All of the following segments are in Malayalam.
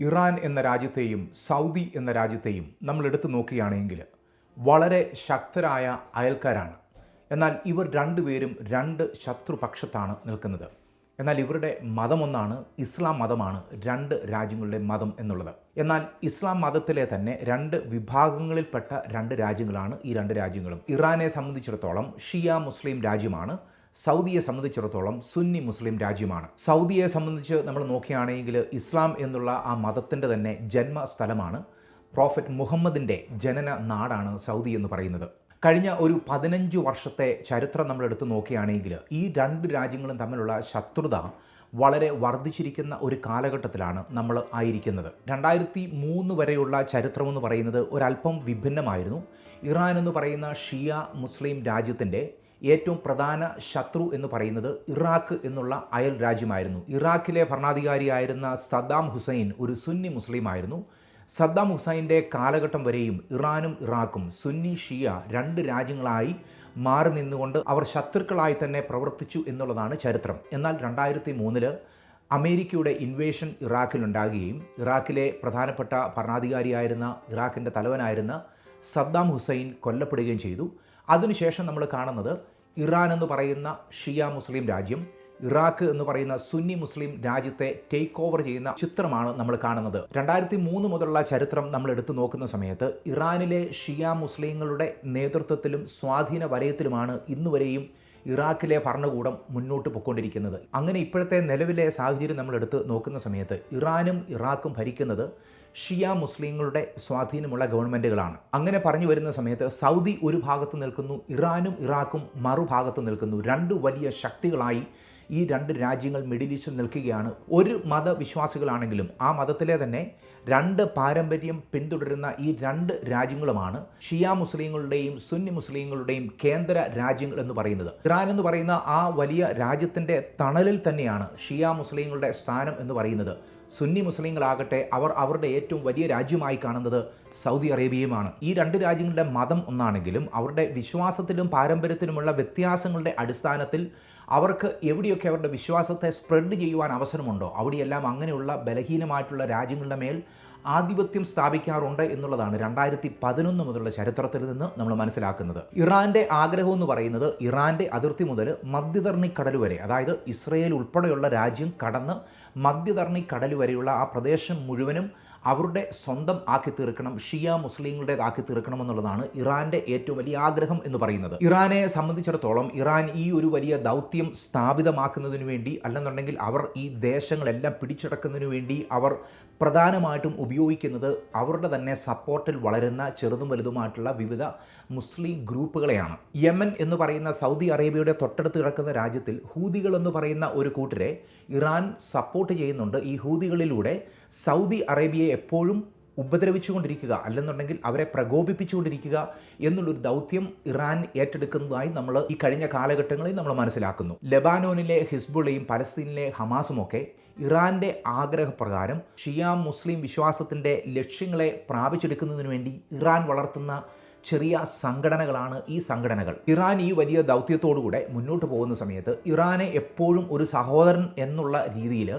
ഇറാൻ എന്ന രാജ്യത്തെയും സൗദി എന്ന രാജ്യത്തെയും നമ്മൾ എടുത്തു നോക്കുകയാണെങ്കിൽ വളരെ ശക്തരായ അയൽക്കാരാണ്. എന്നാൽ ഇവർ രണ്ടുപേരും രണ്ട് ശത്രുപക്ഷത്താണ് നിൽക്കുന്നത്. എന്നാൽ ഇവരുടെ മതമൊന്നാണ് ഇസ്ലാം മതമാണ് രണ്ട് രാജ്യങ്ങളുടെ മതം എന്നുള്ളത്. എന്നാൽ ഇസ്ലാം മതത്തിലെ തന്നെ രണ്ട് വിഭാഗങ്ങളിൽപ്പെട്ട രണ്ട് രാജ്യങ്ങളാണ് ഈ രണ്ട് രാജ്യങ്ങളും. ഇറാനെ സംബന്ധിച്ചിടത്തോളം ഷിയ മുസ്ലിം രാജ്യമാണ് സൗദിയെ സംബന്ധിച്ചിടത്തോളം സുന്നി മുസ്ലിം രാജ്യമാണ്. സൗദിയെ സംബന്ധിച്ച് നമ്മൾ നോക്കുകയാണെങ്കിൽ ഇസ്ലാം എന്നുള്ള ആ മതത്തിന്റെ തന്നെ ജന്മസ്ഥലമാണ്. പ്രോഫറ്റ് മുഹമ്മദിന്റെ ജനന നാടാണ് സൗദി എന്ന് പറയുന്നത്. കഴിഞ്ഞ ഒരു പതിനഞ്ച് വർഷത്തെ ചരിത്രം നമ്മൾ എടുത്ത് നോക്കുകയാണെങ്കിൽ ഈ രണ്ട് രാജ്യങ്ങളും തമ്മിലുള്ള ശത്രുത വളരെ വർദ്ധിച്ചിരിക്കുന്ന ഒരു കാലഘട്ടത്തിലാണ് നമ്മൾ ആയിരിക്കുന്നത്. രണ്ടായിരത്തി മൂന്ന് വരെയുള്ള ചരിത്രമെന്ന് പറയുന്നത് ഒരല്പം വിഭിന്നമായിരുന്നു. ഇറാൻ എന്ന് പറയുന്ന ഷിയ മുസ്ലിം രാജ്യത്തിന്റെ ഏറ്റവും പ്രധാന ശത്രു എന്ന് പറയുന്നത് ഇറാഖ് എന്നുള്ള അയൽ രാജ്യമായിരുന്നു. ഇറാഖിലെ ഭരണാധികാരിയായിരുന്ന സദ്ദാം ഹുസൈൻ ഒരു സുന്നി മുസ്ലിം ആയിരുന്നു. സദ്ദാം ഹുസൈന്റെ കാലഘട്ടം വരെയും ഇറാനും ഇറാഖും സുന്നി ഷിയ രണ്ട് രാജ്യങ്ങളായി മാറി നിന്നുകൊണ്ട് അവർ ശത്രുക്കളായി തന്നെ പ്രവർത്തിച്ചു എന്നുള്ളതാണ് ചരിത്രം. എന്നാൽ രണ്ടായിരത്തി മൂന്നിൽ അമേരിക്കയുടെ ഇൻവേഷൻ ഇറാഖിലുണ്ടാകുകയും ഇറാഖിലെ പ്രധാനപ്പെട്ട ഭരണാധികാരിയായിരുന്ന ഇറാഖിന്റെ തലവനായിരുന്ന സദ്ദാം ഹുസൈൻ കൊല്ലപ്പെടുകയും ചെയ്തു. അതിനുശേഷം നമ്മൾ കാണുന്നത് ഇറാൻ എന്ന് പറയുന്ന ഷിയ മുസ്ലിം രാജ്യം ഇറാഖ് എന്ന് പറയുന്ന സുന്നി മുസ്ലിം രാജ്യത്തെ ടേക്ക് ഓവർ ചെയ്യുന്ന ചിത്രമാണ് നമ്മൾ കാണുന്നത്. രണ്ടായിരത്തി മൂന്ന് മുതലുള്ള ചരിത്രം നമ്മൾ എടുത്തു നോക്കുന്ന സമയത്ത് ഇറാനിലെ ഷിയ മുസ്ലിങ്ങളുടെ നേതൃത്വത്തിലും സ്വാധീന വലയത്തിലുമാണ് ഇന്നുവരെയും ഇറാഖിലെ ഭരണകൂടം മുന്നോട്ട് പൊയ്ക്കൊണ്ടിരിക്കുന്നത്. അങ്ങനെ ഇപ്പോഴത്തെ നിലവിലെ സാഹചര്യം നമ്മൾ എടുത്ത് നോക്കുന്ന സമയത്ത് ഇറാനും ഇറാഖും ഭരിക്കുന്നത് ഷിയ മുസ്ലിങ്ങളുടെ സ്വാധീനമുള്ള ഗവൺമെന്റുകളാണ് അങ്ങനെ പറഞ്ഞു വരുന്ന സമയത്ത് സൗദി ഒരു ഭാഗത്ത് നിൽക്കുന്നു ഇറാനും ഇറാഖും മറുഭാഗത്ത് നിൽക്കുന്നു. രണ്ട് വലിയ ശക്തികളായി ഈ രണ്ട് രാജ്യങ്ങൾ മിഡിൽ ഈസ്റ്റിൽ നിൽക്കുകയാണ്. ഒരു മതവിശ്വാസികളാണെങ്കിലും ആ മതത്തിലെ തന്നെ രണ്ട് പാരമ്പര്യം പിന്തുടരുന്ന ഈ രണ്ട് രാജ്യങ്ങളുമാണ് ഷിയ മുസ്ലിങ്ങളുടെയും സുന്നി മുസ്ലിങ്ങളുടെയും കേന്ദ്ര രാജ്യങ്ങൾ എന്ന് പറയുന്നത്. ഇറാൻ എന്ന് പറയുന്ന ആ വലിയ രാജ്യത്തിന്റെ തണലിൽ തന്നെയാണ് ഷിയ മുസ്ലിങ്ങളുടെ സ്ഥാനം എന്ന് പറയുന്നത്. സുന്നി മുസ്ലിങ്ങളാകട്ടെ അവർ അവരുടെ ഏറ്റവും വലിയ രാജ്യമായി കാണുന്നത് സൗദി അറേബ്യയുമാണ്. ഈ രണ്ട് രാജ്യങ്ങളുടെ മതം ഒന്നാണെങ്കിലും അവരുടെ വിശ്വാസത്തിലും പാരമ്പര്യത്തിലുമുള്ള വ്യത്യാസങ്ങളുടെ അടിസ്ഥാനത്തിൽ അവർക്ക് എവിടെയൊക്കെ അവരുടെ വിശ്വാസത്തെ സ്പ്രെഡ് ചെയ്യുവാൻ അവസരമുണ്ടോ അവിടെയെല്ലാം അങ്ങനെയുള്ള ബലഹീനമായിട്ടുള്ള രാജ്യങ്ങളുടെ മേൽ ആധിപത്യം സ്ഥാപിക്കാറുണ്ട് എന്നുള്ളതാണ് രണ്ടായിരത്തി പതിനൊന്ന് മുതലുള്ള ചരിത്രത്തിൽ നിന്ന് നമ്മൾ മനസ്സിലാക്കുന്നത്. ഇറാന്റെ ആഗ്രഹം എന്ന് പറയുന്നത് ഇറാന്റെ അതിർത്തി മുതൽ മധ്യധർണിക്കടൽ വരെ അതായത് ഇസ്രയേൽ ഉൾപ്പെടെയുള്ള രാജ്യം കടന്ന് മധ്യധർണിക്കടൽ വരെയുള്ള ആ പ്രദേശം മുഴുവനും അവരുടെ സ്വന്തം ആക്കി തീർക്കണം ഷിയ മുസ്ലിങ്ങളുടെ ആക്കി തീർക്കണം എന്നുള്ളതാണ് ഇറാന്റെ ഏറ്റവും വലിയ ആഗ്രഹം എന്ന് പറയുന്നത്. ഇറാനെ സംബന്ധിച്ചിടത്തോളം ഇറാൻ ഈ ഒരു വലിയ ദൗത്യം സ്ഥാപിതമാക്കുന്നതിന് വേണ്ടി അല്ലെന്നുണ്ടെങ്കിൽ അവർ ഈ ദേശങ്ങളെല്ലാം പിടിച്ചടക്കുന്നതിന് വേണ്ടി അവർ പ്രധാനമായിട്ടും ഉപയോഗിക്കുന്നത് അവരുടെ തന്നെ സപ്പോർട്ടിൽ വളരുന്ന ചെറുതും വലുതുമായിട്ടുള്ള വിവിധ മുസ്ലിം ഗ്രൂപ്പുകളെയാണ്. യമൻ എന്ന് പറയുന്ന സൗദി അറേബ്യയുടെ തൊട്ടടുത്ത് കിടക്കുന്ന രാജ്യത്തിൽ ഹൂദികൾ എന്ന് പറയുന്ന ഒരു കൂട്ടരെ ഇറാൻ സപ്പോർട്ട് ചെയ്യുന്നുണ്ട്. ഈ ഹൂദികളിലൂടെ സൗദി അറേബ്യയെ എപ്പോഴും ഉപദ്രവിച്ചുകൊണ്ടിരിക്കുക അല്ലെന്നുണ്ടെങ്കിൽ അവരെ പ്രകോപിപ്പിച്ചുകൊണ്ടിരിക്കുക എന്നുള്ളൊരു ദൗത്യം ഇറാൻ ഏറ്റെടുക്കുന്നതായി നമ്മൾ ഈ കഴിഞ്ഞ കാലഘട്ടങ്ങളിൽ നമ്മൾ മനസ്സിലാക്കുന്നു. ലബാനോനിലെ ഹിസ്ബുള്ളയും പലസ്തീനിലെ ഹമാസുമൊക്കെ ഇറാന്റെ ആഗ്രഹപ്രകാരം ഷിയാം മുസ്ലിം വിശ്വാസത്തിന്റെ ലക്ഷ്യങ്ങളെ പ്രാപിച്ചെടുക്കുന്നതിന് വേണ്ടി ഇറാൻ വളർത്തുന്ന ചെറിയ സംഘടനകളാണ് ഈ സംഘടനകൾ. ഇറാൻ ഈ വലിയ ദൗത്യത്തോടുകൂടെ മുന്നോട്ട് പോകുന്ന സമയത്ത് ഇറാനെ എപ്പോഴും ഒരു സഹോദരൻ എന്നുള്ള രീതിയിൽ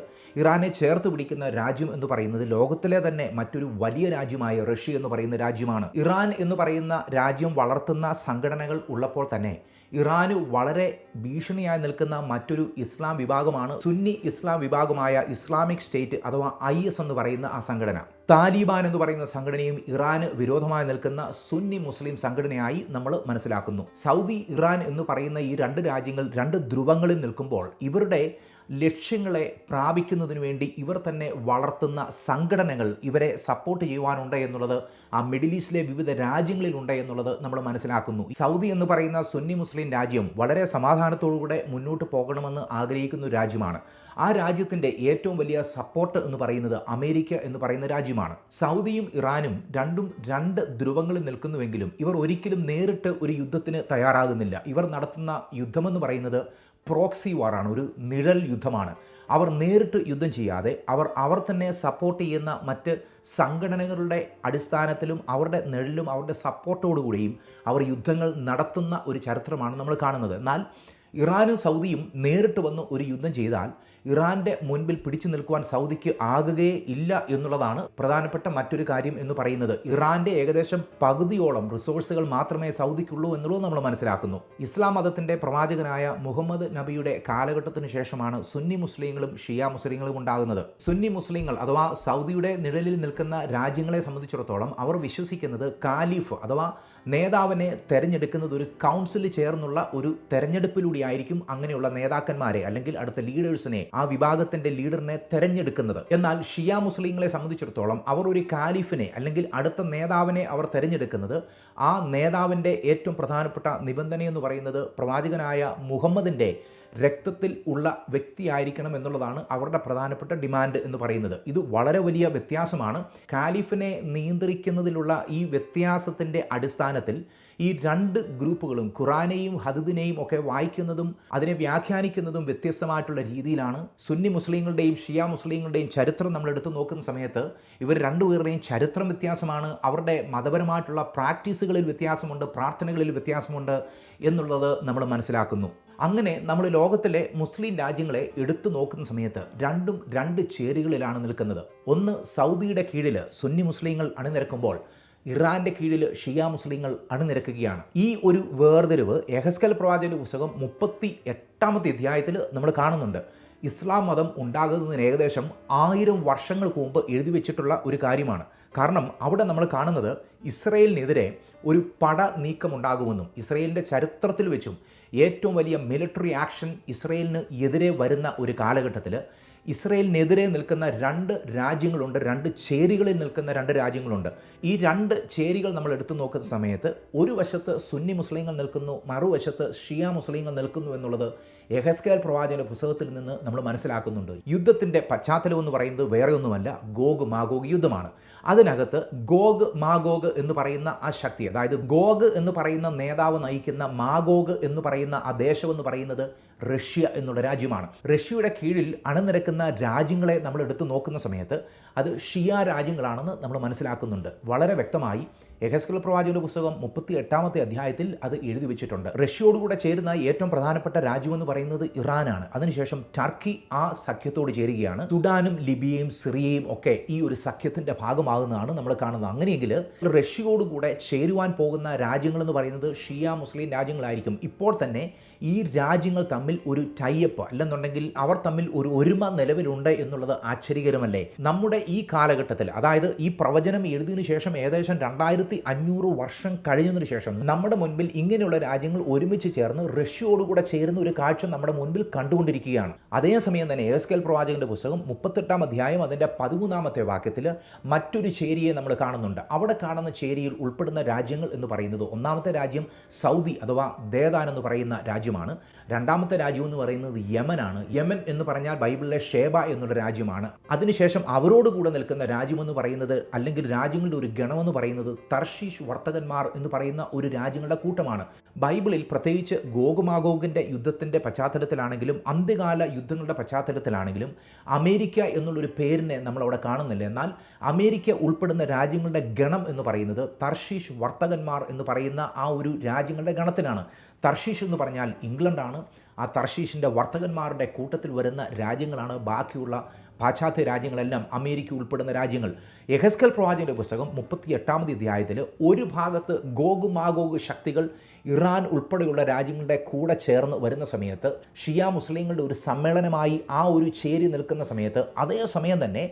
ഇറാനെ ചേർത്ത് പിടിക്കുന്ന രാജ്യം എന്ന് പറയുന്നത് ലോകത്തിലെ തന്നെ മറ്റൊരു വലിയ രാജ്യമായ റഷ്യ എന്ന് പറയുന്ന രാജ്യമാണ്. ഇറാൻ എന്ന് പറയുന്ന രാജ്യം വളർത്തുന്ന സംഘടനകൾ ഉള്ളപ്പോൾ തന്നെ ഇറാന് വളരെ ഭീഷണിയായി നിൽക്കുന്ന മറ്റൊരു ഇസ്ലാം വിഭാഗമാണ് സുന്നി ഇസ്ലാം വിഭാഗമായ ഇസ്ലാമിക് സ്റ്റേറ്റ് അഥവാ ഐ എസ് എന്ന് പറയുന്ന ആ സംഘടന. താലിബാൻ എന്ന് പറയുന്ന സംഘടനയും ഇറാന് വിരോധമായി നിൽക്കുന്ന സുന്നി മുസ്ലിം സംഘടനയായി നമ്മൾ മനസ്സിലാക്കുന്നു. സൗദി ഇറാൻ എന്ന് പറയുന്ന ഈ രണ്ട് രാജ്യങ്ങൾ രണ്ട് ധ്രുവങ്ങളിൽ നിൽക്കുമ്പോൾ ഇവരുടെ ലക്ഷ്യങ്ങളെ പ്രാപിക്കുന്നതിന് വേണ്ടി ഇവർ തന്നെ വളർത്തുന്ന സംഘടനകൾ ഇവരെ സപ്പോർട്ട് ചെയ്യുവാനുണ്ട് എന്നുള്ളത് ആ മിഡിൽ ഈസ്റ്റിലെ വിവിധ രാജ്യങ്ങളിലുണ്ട് എന്നുള്ളത് നമ്മൾ മനസ്സിലാക്കുന്നു. സൗദി എന്ന് പറയുന്ന സുന്നി മുസ്ലിം രാജ്യം വളരെ സമാധാനത്തോടുകൂടെ മുന്നോട്ട് പോകണമെന്ന് ആഗ്രഹിക്കുന്ന രാജ്യമാണ്. ആ രാജ്യത്തിന്റെ ഏറ്റവും വലിയ സപ്പോർട്ട് എന്ന് പറയുന്നത് അമേരിക്ക എന്ന് പറയുന്ന രാജ്യമാണ്. സൗദിയും ഇറാനും രണ്ടും രണ്ട് ധ്രുവങ്ങളിൽ നിൽക്കുന്നുവെങ്കിലും ഇവർ ഒരിക്കലും നേരിട്ട് ഒരു യുദ്ധത്തിന് തയ്യാറാകുന്നില്ല. ഇവർ നടത്തുന്ന യുദ്ധമെന്ന് പറയുന്നത് പ്രോക്സി വാറാണ് ഒരു നിഴൽ യുദ്ധമാണ്. അവർ നേരിട്ട് യുദ്ധം ചെയ്യാതെ അവർ അവർ തന്നെ സപ്പോർട്ട് ചെയ്യുന്ന മറ്റ് സംഘടനകളുടെ അടിസ്ഥാനത്തിലും അവരുടെ നിഴലിലും അവരുടെ സപ്പോർട്ടോടുകൂടിയും അവർ യുദ്ധങ്ങൾ നടത്തുന്ന ഒരു ചരിത്രമാണ് നമ്മൾ കാണുന്നത്. എന്നാൽ ഇറാനും സൗദിയും നേരിട്ട് വന്ന് ഒരു യുദ്ധം ചെയ്താൽ ഇറാന്റെ മുൻപിൽ പിടിച്ചു നിൽക്കുവാൻ സൗദിക്ക് ആകുകയേ ഇല്ല എന്നുള്ളതാണ് പ്രധാനപ്പെട്ട മറ്റൊരു കാര്യം എന്ന് പറയുന്നത്. ഇറാന്റെ ഏകദേശം പകുതിയോളം റിസോഴ്സുകൾ മാത്രമേ സൗദിക്കുള്ളൂ എന്നുള്ളത് നമ്മൾ മനസ്സിലാക്കുന്നു. ഇസ്ലാം മതത്തിന്റെ പ്രവാചകനായ മുഹമ്മദ് നബിയുടെ കാലഘട്ടത്തിന് ശേഷമാണ് സുന്നി മുസ്ലിങ്ങളും ഷിയ മുസ്ലിങ്ങളും ഉണ്ടാകുന്നത്. സുന്നി മുസ്ലിങ്ങൾ അഥവാ സൗദിയുടെ നിഴലിൽ നിൽക്കുന്ന രാജ്യങ്ങളെ സംബന്ധിച്ചിടത്തോളം അവർ വിശ്വസിക്കുന്നത് കാലിഫ് അഥവാ നേതാവിനെ തെരഞ്ഞെടുക്കുന്നത് ഒരു കൗൺസിൽ ചേർന്നുള്ള ഒരു തെരഞ്ഞെടുപ്പിലൂടെയായിരിക്കും അങ്ങനെയുള്ള നേതാക്കന്മാരെ അല്ലെങ്കിൽ അടുത്ത ലീഡേഴ്സിനെ ആ വിഭാഗത്തിന്റെ ലീഡറിനെ തെരഞ്ഞെടുക്കുന്നത്. എന്നാൽ ഷിയ മുസ്ലിങ്ങളെ സംബന്ധിച്ചിടത്തോളം അവർ ഒരു കാലിഫിനെ അല്ലെങ്കിൽ അടുത്ത നേതാവിനെ അവർ തെരഞ്ഞെടുക്കുന്നത് ആ നേതാവിന്റെ ഏറ്റവും പ്രധാനപ്പെട്ട നിബന്ധന എന്ന് പറയുന്നത് പ്രവാചകനായ മുഹമ്മദിന്റെ രക്തത്തിൽ ഉള്ള വ്യക്തിയായിരിക്കണം എന്നുള്ളതാണ് അവരുടെ പ്രധാനപ്പെട്ട ഡിമാൻഡ് എന്ന് പറയുന്നത്. ഇത് വളരെ വലിയ വ്യത്യാസമാണ്. കാലിഫിനെ നിയന്ത്രിക്കുന്നതിലുള്ള ഈ വ്യത്യാസത്തിന്റെ അടിസ്ഥാനത്തിൽ ഈ രണ്ട് ഗ്രൂപ്പുകളും ഖുറാനെയും ഹദദിനെയും ഒക്കെ വായിക്കുന്നതും അതിനെ വ്യാഖ്യാനിക്കുന്നതും വ്യത്യസ്തമായിട്ടുള്ള രീതിയിലാണ്. സുന്നി മുസ്ലിങ്ങളുടെയും ഷിയ മുസ്ലിങ്ങളുടെയും ചരിത്രം നമ്മൾ എടുത്തു നോക്കുന്ന സമയത്ത് ഇവർ രണ്ടുപേരുടെയും ചരിത്രം വ്യത്യാസമാണ്. അവരുടെ മതപരമായിട്ടുള്ള പ്രാക്ടീസുകളിൽ വ്യത്യാസമുണ്ട് പ്രാർത്ഥനകളിൽ വ്യത്യാസമുണ്ട് എന്നുള്ളത് നമ്മൾ മനസ്സിലാക്കുന്നു. അങ്ങനെ നമ്മൾ ലോകത്തിലെ മുസ്ലിം രാജ്യങ്ങളെ എടുത്തു നോക്കുന്ന സമയത്ത് രണ്ടും രണ്ട് ചേരികളിലാണ് നിൽക്കുന്നത്. ഒന്ന് സൗദിയുടെ കീഴിൽ സുന്നി മുസ്ലിങ്ങൾ അണിനിരക്കുമ്പോൾ ഇറാന്റെ കീഴിൽ ഷിയ മുസ്ലിങ്ങൾ അണിനിരക്കുകയാണ്. ഈ ഒരു വേർതിരിവ് എഹസ്കൽ പ്രവാചകന്റെ പുസ്തകം മുപ്പത്തി എട്ടാമത്തെ അധ്യായത്തിൽ നമ്മൾ കാണുന്നുണ്ട്. ഇസ്ലാം മതം ഉണ്ടാകുന്നതിന് ഏകദേശം ആയിരം വർഷങ്ങൾക്ക് മുമ്പ് എഴുതി വെച്ചിട്ടുള്ള ഒരു കാര്യമാണ്. കാരണം അവിടെ നമ്മൾ കാണുന്നത് ഇസ്രയേലിനെതിരെ ഒരു പട നീക്കം ഉണ്ടാകുമെന്നും ഇസ്രയേലിന്റെ ചരിത്രത്തിൽ വെച്ചും ഏറ്റവും വലിയ മിലിറ്ററി ആക്ഷൻ ഇസ്രയേലിന് എതിരെ വരുന്ന ഒരു കാലഘട്ടത്തിൽ ഇസ്രയേലിനെതിരെ നിൽക്കുന്ന രണ്ട് രാജ്യങ്ങളുണ്ട് രണ്ട് ചേരികളിൽ നിൽക്കുന്ന രണ്ട് രാജ്യങ്ങളുണ്ട്. ഈ രണ്ട് ചേരികൾ നമ്മൾ എടുത്തു നോക്കുന്ന സമയത്ത് ഒരു വശത്ത് സുന്നി മുസ്ലിങ്ങൾ നിൽക്കുന്നു മറുവശത്ത് ഷിയ മുസ്ലിങ്ങൾ നിൽക്കുന്നു എന്നുള്ളത് എഹസ്കേൽ പ്രവാചകന്റെ പുസ്തകത്തിൽ നിന്ന് നമ്മൾ മനസ്സിലാക്കുന്നുണ്ട്. യുദ്ധത്തിന്റെ പശ്ചാത്തലം എന്ന് പറയുന്നത് വേറെ ഒന്നുമല്ല ഗോഗ് മാഗോഗ് യുദ്ധമാണ്. അതിനകത്ത് ഗോഗ് മാഗോഗ് എന്ന് പറയുന്ന ആ ശക്തി അതായത് ഗോഗ് എന്ന് പറയുന്ന നേതാവ് നയിക്കുന്ന മാഗോഗ് എന്ന് പറയുന്ന ആ ദേശം എന്ന് പറയുന്നത് റഷ്യ എന്നുള്ള രാജ്യമാണ്. റഷ്യയുടെ കീഴിൽ അണനിരക്കുന്ന രാജ്യങ്ങളെ നമ്മൾ എടുത്തു നോക്കുന്ന സമയത്ത് അത് ഷിയ രാജ്യങ്ങളാണെന്ന് നമ്മൾ മനസ്സിലാക്കുന്നുണ്ട്. വളരെ വ്യക്തമായി എഹസ്കൽ പ്രവാചകന്റെ പുസ്തകം മുപ്പത്തി എട്ടാമത്തെ അധ്യായത്തിൽ അത് എഴുതി വെച്ചിട്ടുണ്ട്. റഷ്യയോടുകൂടെ ചേരുന്ന ഏറ്റവും പ്രധാനപ്പെട്ട രാജ്യമെന്ന് പറയുന്നത് ഇറാനാണ്. അതിനുശേഷം ടർക്കി ആ സഖ്യത്തോട് ചേരുകയാണ്. സുഡാനും ലിബിയയും സിറിയയും ഒക്കെ ഈ ഒരു സഖ്യത്തിന്റെ ഭാഗമാകുന്നതാണ് നമ്മൾ കാണുന്നത്. അങ്ങനെയെങ്കിൽ റഷ്യയോടുകൂടെ ചേരുവാൻ പോകുന്ന രാജ്യങ്ങൾ എന്ന് പറയുന്നത് ഷിയ മുസ്ലിം രാജ്യങ്ങളായിരിക്കും. ഇപ്പോൾ തന്നെ ഈ രാജ്യങ്ങൾ തമ്മിൽ ഒരു ടൈപ്പ് അല്ലെന്നുണ്ടെങ്കിൽ അവർ തമ്മിൽ ഒരു ഒരുമ നിലവിലുണ്ട് എന്നുള്ളത് ആശ്ചര്യകരമല്ലേ? നമ്മുടെ ഈ കാലഘട്ടത്തിൽ അതായത് ഈ പ്രവചനം എഴുതിയതിനു ശേഷം ഏകദേശം രണ്ടായിരത്തി അഞ്ഞൂറ് വർഷം കഴിഞ്ഞതിന് ശേഷം നമ്മുടെ മുൻപിൽ ഇങ്ങനെയുള്ള രാജ്യങ്ങൾ ഒരുമിച്ച് ചേർന്ന് റഷ്യയോടുകൂടെ ചേരുന്ന ഒരു കാഴ്ച നമ്മുടെ മുൻപിൽ കണ്ടുകൊണ്ടിരിക്കുകയാണ്. അതേസമയം തന്നെ എസ് കെൽ പ്രവാചകന്റെ പുസ്തകം മുപ്പത്തെട്ടാം അധ്യായം അതിന്റെ പതിമൂന്നാമത്തെ വാക്യത്തിൽ മറ്റൊരു ചേരിയെ നമ്മൾ കാണുന്നുണ്ട്. അവിടെ കാണുന്ന ചേരിയിൽ ഉൾപ്പെടുന്ന രാജ്യങ്ങൾ എന്ന് പറയുന്നത് ഒന്നാമത്തെ രാജ്യം സൗദി അഥവാ ദേദാൻ എന്ന് പറയുന്ന രാജ്യമാണ്. രണ്ടാമത്തെ രാജ്യം എന്ന് പറയുന്നത് യമനാണ്. യമൻ എന്ന് പറഞ്ഞാൽ ബൈബിളിലെ ഷേബ എന്നുള്ള രാജ്യമാണ്. അതിനുശേഷം അവരോട് കൂടെ നിൽക്കുന്ന രാജ്യമെന്ന് പറയുന്നത് അല്ലെങ്കിൽ രാജ്യങ്ങളുടെ ഒരു ഗണമെന്ന് പറയുന്നത് തർഷീഷ് വർത്തകന്മാർ എന്ന് പറയുന്ന ഒരു രാജ്യങ്ങളുടെ കൂട്ടമാണ്. ബൈബിളിൽ പ്രത്യേകിച്ച് ഗോഗുമാഗോഗിന്റെ യുദ്ധത്തിന്റെ പശ്ചാത്തലത്തിലാണെങ്കിലും അന്ത്യകാല യുദ്ധങ്ങളുടെ പശ്ചാത്തലത്തിലാണെങ്കിലും അമേരിക്ക എന്നുള്ളൊരു പേരിനെ നമ്മളവിടെ കാണുന്നില്ല. എന്നാൽ അമേരിക്ക ഉൾപ്പെടുന്ന രാജ്യങ്ങളുടെ ഗണം എന്ന് പറയുന്നത് തർഷീഷ് വർത്തകന്മാർ എന്ന് പറയുന്ന ആ ഒരു രാജ്യങ്ങളുടെ ഗണത്തിലാണ് തർഷീഷ് എന്ന് പറഞ്ഞാൽ ഇംഗ്ലണ്ടാണ്. ആ തർഷീഷിന്റെ വർത്തകന്മാരുടെ കൂട്ടത്തിൽ വരുന്ന രാജ്യങ്ങളാണ് ബാക്കിയുള്ള പാശ്ചാത്യ രാജ്യങ്ങളെല്ലാം അമേരിക്ക ഉൾപ്പെടുന്ന രാജ്യങ്ങൾ. യഹസ്കൽ പ്രവാചകന്റെ പുസ്തകം മുപ്പത്തി എട്ടാമത് അധ്യായത്തിൽ ഒരു ഭാഗത്ത് ഗോഗ് മാഗോഗ് ശക്തികൾ ഇറാൻ ഉൾപ്പെടെയുള്ള രാജ്യങ്ങളുടെ കൂടെ ചേർന്ന് വരുന്ന സമയത്ത് ഷിയ മുസ്ലിങ്ങളുടെ ഒരു സമ്മേളനമായി ആ ഒരു ചേരി നിൽക്കുന്ന സമയത്ത് അതേ സമയം തന്നെ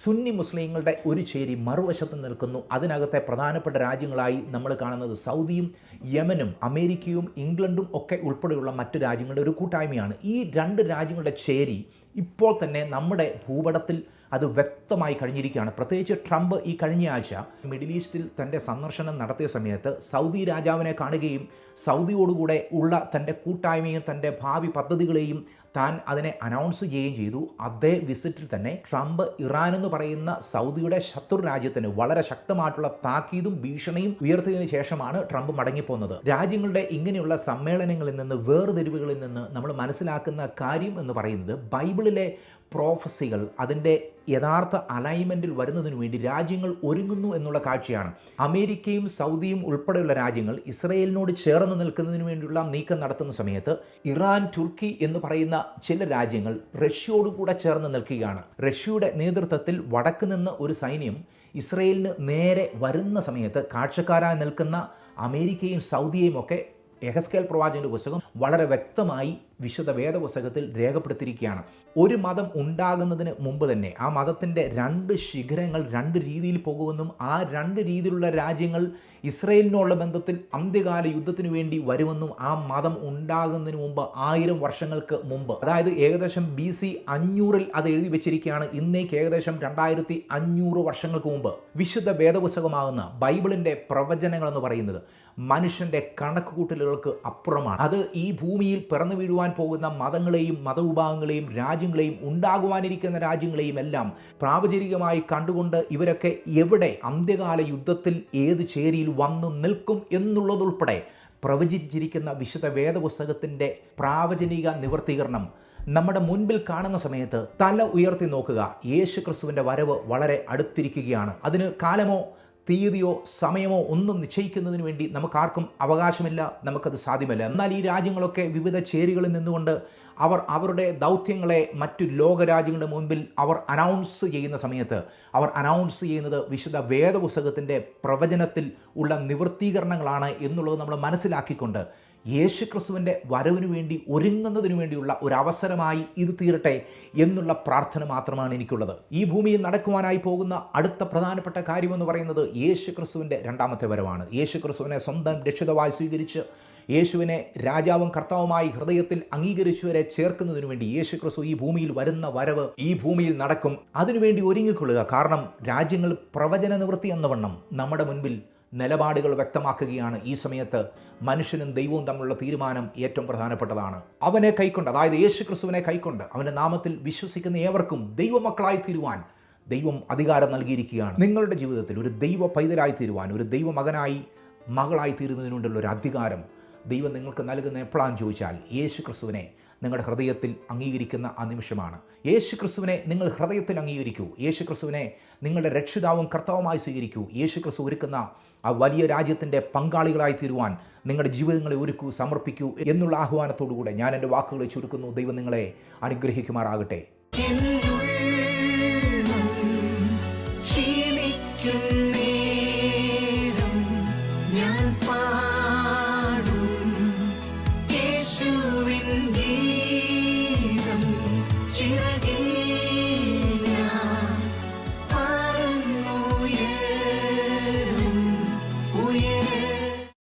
സുന്നി മുസ്ലിങ്ങളുടെ ഒരു ചേരി മറുവശത്ത് നിൽക്കുന്നു. അതിനകത്തെ പ്രധാനപ്പെട്ട രാജ്യങ്ങളായി നമ്മൾ കാണുന്നത് സൗദിയും യമനും അമേരിക്കയും ഇംഗ്ലണ്ടും ഒക്കെ ഉൾപ്പെടെയുള്ള മറ്റു രാജ്യങ്ങളുടെ ഒരു കൂട്ടായ്മയാണ്. ഈ രണ്ട് രാജ്യങ്ങളുടെ ചേരി ഇപ്പോൾ തന്നെ നമ്മുടെ ഭൂപടത്തിൽ അത് വ്യക്തമായി കഴിഞ്ഞിരിക്കുകയാണ്. പ്രത്യേകിച്ച് ട്രംപ് ഈ കഴിഞ്ഞ ആഴ്ച മിഡിൽ ഈസ്റ്റിൽ തന്റെ സന്ദർശനം നടത്തിയ സമയത്ത് സൗദി രാജാവിനെ കാണുകയും സൗദിയോടുകൂടെ ഉള്ള തന്റെ കൂട്ടായ്മയും തന്റെ ഭാവി പദ്ധതികളെയും താൻ അതിനെ അനൗൺസ് ചെയ്യുകയും ചെയ്തു. അതേ വിസിറ്റിൽ തന്നെ ട്രംപ് ഇറാൻ എന്ന് പറയുന്ന സൗദിയുടെ ശത്രു രാജ്യത്തിന് വളരെ ശക്തമായിട്ടുള്ള താക്കീതും ഭീഷണിയും ഉയർത്തിയതിനു ശേഷമാണ് ട്രംപ് മടങ്ങിപ്പോകുന്നത് രാജ്യങ്ങളുടെ ഇങ്ങനെയുള്ള സമ്മേളനങ്ങളിൽ നിന്ന് വേർതിരിവുകളിൽ നിന്ന് നമ്മൾ മനസ്സിലാക്കുന്ന കാര്യം എന്ന് പറയുന്നത് ബൈബിളിലെ പ്രോഫസികൾ അതിന്റെ യഥാർത്ഥ അലൈൻമെന്റിൽ വരുന്നതിനു വേണ്ടി രാജ്യങ്ങൾ ഒരുങ്ങുന്നു എന്നുള്ള കാഴ്ചയാണ്. അമേരിക്കയും സൗദിയും ഉൾപ്പെടെയുള്ള രാജ്യങ്ങൾ ഇസ്രയേലിനോട് ചേർന്ന് നിൽക്കുന്നതിന് വേണ്ടിയുള്ള നീക്കം നടത്തുന്ന സമയത്ത് ഇറാൻ തുർക്കി എന്ന് പറയുന്ന ചില രാജ്യങ്ങൾ റഷ്യയോടുകൂടെ ചേർന്ന് നിൽക്കുകയാണ്. റഷ്യയുടെ നേതൃത്വത്തിൽ വടക്ക് നിന്ന് ഒരു സൈന്യം ഇസ്രയേലിന് നേരെ വരുന്ന സമയത്ത് കാഴ്ചക്കാരായി നിൽക്കുന്ന അമേരിക്കയും സൗദിയെയും ഒക്കെ എഹസ്കേൽ പ്രവാചകന്റെ പുസ്തകം വളരെ വ്യക്തമായി വിശുദ്ധ വേദപുസ്തകത്തിൽ രേഖപ്പെടുത്തിയിരിക്കുകയാണ്. ഒരു മതം ഉണ്ടാകുന്നതിന് മുമ്പ് തന്നെ ആ മതത്തിന്റെ രണ്ട് ശിഖരങ്ങൾ രണ്ട് രീതിയിൽ പോകുമെന്നും ആ രണ്ട് രീതിയിലുള്ള രാജ്യങ്ങൾ ഇസ്രയേലിനുള്ള ബന്ധത്തിൽ അന്ത്യകാല യുദ്ധത്തിന് വേണ്ടി വരുമെന്നും ആ മതം ഉണ്ടാകുന്നതിന് മുമ്പ് ആയിരം വർഷങ്ങൾക്ക് മുമ്പ്. അതായത് ഏകദേശം ബി സി അഞ്ഞൂറിൽ അത് എഴുതി വെച്ചിരിക്കുകയാണ്. ഇന്നേക്ക് ഏകദേശം രണ്ടായിരത്തി അഞ്ഞൂറ് വർഷങ്ങൾക്ക് മുമ്പ് വിശുദ്ധ വേദപുസ്തകമാകുന്ന ബൈബിളിന്റെ പ്രവചനങ്ങൾ എന്ന് പറയുന്നത് മനുഷ്യന്റെ കണക്കുകൂട്ടലുകൾക്ക് അപ്പുറമാണ്. അത് ഈ ഭൂമിയിൽ പിറന്നു വീഴുവാൻ പോകുന്ന മതങ്ങളെയും മതവിഭാഗങ്ങളെയും രാജ്യങ്ങളെയും ഉണ്ടാകുവാനിരിക്കുന്ന രാജ്യങ്ങളെയും എല്ലാം പ്രാവചരികമായി കണ്ടുകൊണ്ട് ഇവരൊക്കെ എവിടെ അന്ത്യകാല യുദ്ധത്തിൽ ഏത് ചേരിയിൽ വന്നു നിൽക്കും എന്നുള്ളതുൾപ്പെടെ പ്രവചിച്ചിരിക്കുന്ന വിശുദ്ധ വേദപുസ്തകത്തിന്റെ പ്രാവചനിക നിവർത്തീകരണം നമ്മുടെ മുൻപിൽ കാണുന്ന സമയത്ത് തല ഉയർത്തി നോക്കുക. യേശു ക്രിസ്തുവിന്റെ വരവ് വളരെ അടുത്തിരിക്കുകയാണ്. അതിന് കാലമോ? തീയതിയോ സമയമോ ഒന്നും നിശ്ചയിക്കുന്നതിന് വേണ്ടി നമുക്കാർക്കും അവകാശമില്ല നമുക്കത് സാധ്യമല്ല. എന്നാൽ ഈ രാജ്യങ്ങളൊക്കെ വിവിധ ചേരികളിൽ നിന്നുകൊണ്ട് അവർ അവരുടെ ദൗത്യങ്ങളെ മറ്റു ലോകരാജ്യങ്ങളുടെ മുൻപിൽ അവർ അനൗൺസ് ചെയ്യുന്ന സമയത്ത് അവർ അനൗൺസ് ചെയ്യുന്നത് വിശുദ്ധ വേദപുസ്തകത്തിന്റെ പ്രവചനത്തിൽ ഉള്ള നിവൃത്തീകരണങ്ങളാണ് എന്നുള്ളത് നമ്മൾ മനസ്സിലാക്കിക്കൊണ്ട് യേശു ക്രിസ്തുവിന്റെ വരവിനു വേണ്ടി ഒരുങ്ങുന്നതിനു വേണ്ടിയുള്ള ഒരു അവസരമായി ഇത് തീരട്ടെ എന്നുള്ള പ്രാർത്ഥന മാത്രമാണ് എനിക്കുള്ളത്. ഈ ഭൂമിയിൽ നടക്കുവാനായി പോകുന്ന അടുത്ത പ്രധാനപ്പെട്ട കാര്യമെന്ന് പറയുന്നത് യേശു ക്രിസ്തുവിന്റെ രണ്ടാമത്തെ വരവാണ്. യേശു ക്രിസ്തുവിനെ സ്വന്തം രക്ഷിതമായി സ്വീകരിച്ച് യേശുവിനെ രാജാവും കർത്താവുമായി ഹൃദയത്തിൽ അംഗീകരിച്ചുവരെ ചേർക്കുന്നതിനു വേണ്ടി യേശു ക്രിസ്തു ഈ ഭൂമിയിൽ വരുന്ന വരവ് ഈ ഭൂമിയിൽ നടക്കും. അതിനുവേണ്ടി ഒരുങ്ങിക്കൊള്ളുക. കാരണം രാജ്യങ്ങൾ പ്രവചന നിവൃത്തി എന്ന വണ്ണം നമ്മുടെ മുൻപിൽ നിലപാടുകൾ വ്യക്തമാക്കുകയാണ്. ഈ സമയത്ത് മനുഷ്യനും ദൈവവും തമ്മിലുള്ള തീരുമാനം ഏറ്റവും പ്രധാനപ്പെട്ടതാണ്. അവനെ കൈക്കൊണ്ട് അതായത് യേശു ക്രിസ്തുവിനെ കൈക്കൊണ്ട് അവന്റെ നാമത്തിൽ വിശ്വസിക്കുന്ന ഏവർക്കും ദൈവമക്കളായി തീരുവാൻ ദൈവം അധികാരം നൽകിയിരിക്കുകയാണ്. നിങ്ങളുടെ ജീവിതത്തിൽ ഒരു ദൈവ പൈതലായി തീരുവാൻ ഒരു ദൈവ മകനായി മകളായി തീരുന്നതിനുകൊണ്ടുള്ള ഒരു അധികാരം. ദൈവം നിങ്ങൾക്ക് നൽകുന്ന എപ്പോഴാന്ന് ചോദിച്ചാൽ യേശു ക്രിസ്തുവിനെ നിങ്ങളുടെ ഹൃദയത്തിൽ അംഗീകരിക്കുന്ന ആ നിമിഷമാണ്. യേശു ക്രിസ്തുവിനെ നിങ്ങൾ ഹൃദയത്തിൽ അംഗീകരിക്കൂ. യേശു ക്രിസ്തുവിനെ നിങ്ങളുടെ രക്ഷിതാവും കർത്താവുമായി സ്വീകരിക്കൂ. യേശു ക്രിസ്തു ഒരുക്കുന്ന ആ വലിയ രാജ്യത്തിന്റെ പങ്കാളികളായി തീരുവാൻ നിങ്ങളുടെ ജീവിതങ്ങളെ ഒരുക്കൂ സമർപ്പിക്കൂ എന്നുള്ള ആഹ്വാനത്തോടുകൂടെ ഞാൻ എന്റെ വാക്കുകളെ ചുരുക്കുന്നു. ദൈവം നിങ്ങളെ അനുഗ്രഹിക്കുമാറാകട്ടെ.